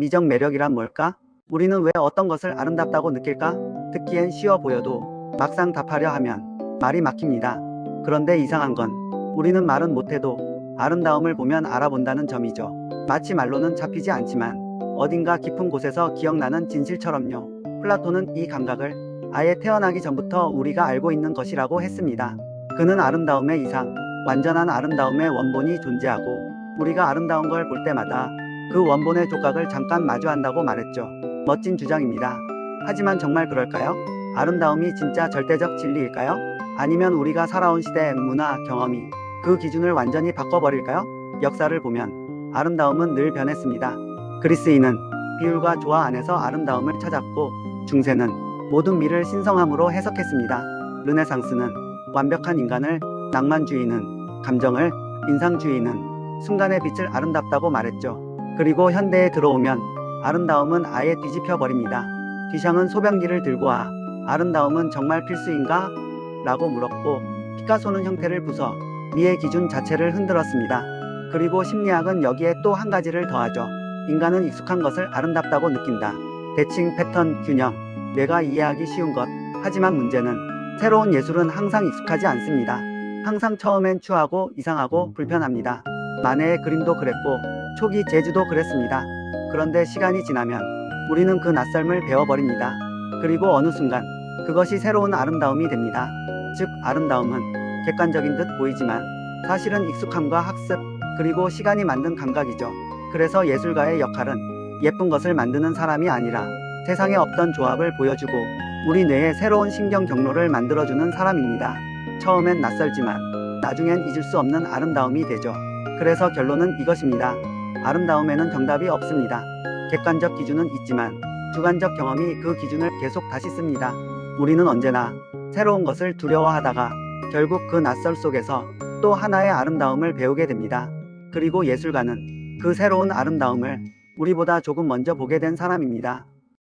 미적 매력이란 뭘까? 우리는 왜 어떤 것을 아름답다고 느낄까? 듣기엔 쉬워 보여도 막상 답하려 하면 말이 막힙니다. 그런데 이상한 건 우리는 말은 못해도 아름다움을 보면 알아본다는 점이죠. 마치 말로는 잡히지 않지만 어딘가 깊은 곳에서 기억나는 진실처럼요. 플라톤은 이 감각을 아예 태어나기 전부터 우리가 알고 있는 것이라고 했습니다. 그는 아름다움의 이상, 완전한 아름다움의 원본이 존재하고 우리가 아름다운 걸 볼 때마다 그 원본의 조각을 잠깐 마주한다고 말했죠. 멋진 주장입니다. 하지만 정말 그럴까요? 아름다움이 진짜 절대적 진리일까요? 아니면 우리가 살아온 시대, 문화, 경험이 그 기준을 완전히 바꿔버릴까요? 역사를 보면 아름다움은 늘 변했습니다. 그리스인은 비율과 조화 안에서 아름다움을 찾았고 중세는 모든 미를 신성함으로 해석했습니다. 르네상스는 완벽한 인간을, 낭만주의는 감정을, 인상주의는 순간의 빛을 아름답다고 말했죠. 그리고 현대에 들어오면 아름다움은 아예 뒤집혀 버립니다. 뒤샹은 소변기를 들고 와 아름다움은 정말 필수인가? 라고 물었고 피카소는 형태를 부숴 미의 기준 자체를 흔들었습니다. 그리고 심리학은 여기에 또 한 가지를 더하죠. 인간은 익숙한 것을 아름답다고 느낀다. 대칭, 패턴, 균형, 뇌가 이해하기 쉬운 것. 하지만 문제는 새로운 예술은 항상 익숙하지 않습니다. 항상 처음엔 추하고 이상하고 불편합니다. 만해의 그림도 그랬고 초기 제주도 그랬습니다. 그런데 시간이 지나면 우리는 그 낯설음을 배워버립니다. 그리고 어느 순간 그것이 새로운 아름다움이 됩니다. 즉 아름다움은 객관적인 듯 보이지만 사실은 익숙함과 학습 그리고 시간이 만든 감각이죠. 그래서 예술가의 역할은 예쁜 것을 만드는 사람이 아니라 세상에 없던 조합을 보여주고 우리 뇌에 새로운 신경 경로를 만들어주는 사람입니다. 처음엔 낯설지만 나중엔 잊을 수 없는 아름다움이 되죠. 그래서 결론은 이것입니다. 아름다움에는 정답이 없습니다. 객관적 기준은 있지만 주관적 경험이 그 기준을 계속 다시 씁니다. 우리는 언제나 새로운 것을 두려워하다가 결국 그 낯설 속에서 또 하나의 아름다움을 배우게 됩니다. 그리고 예술가는 그 새로운 아름다움을 우리보다 조금 먼저 보게 된 사람입니다.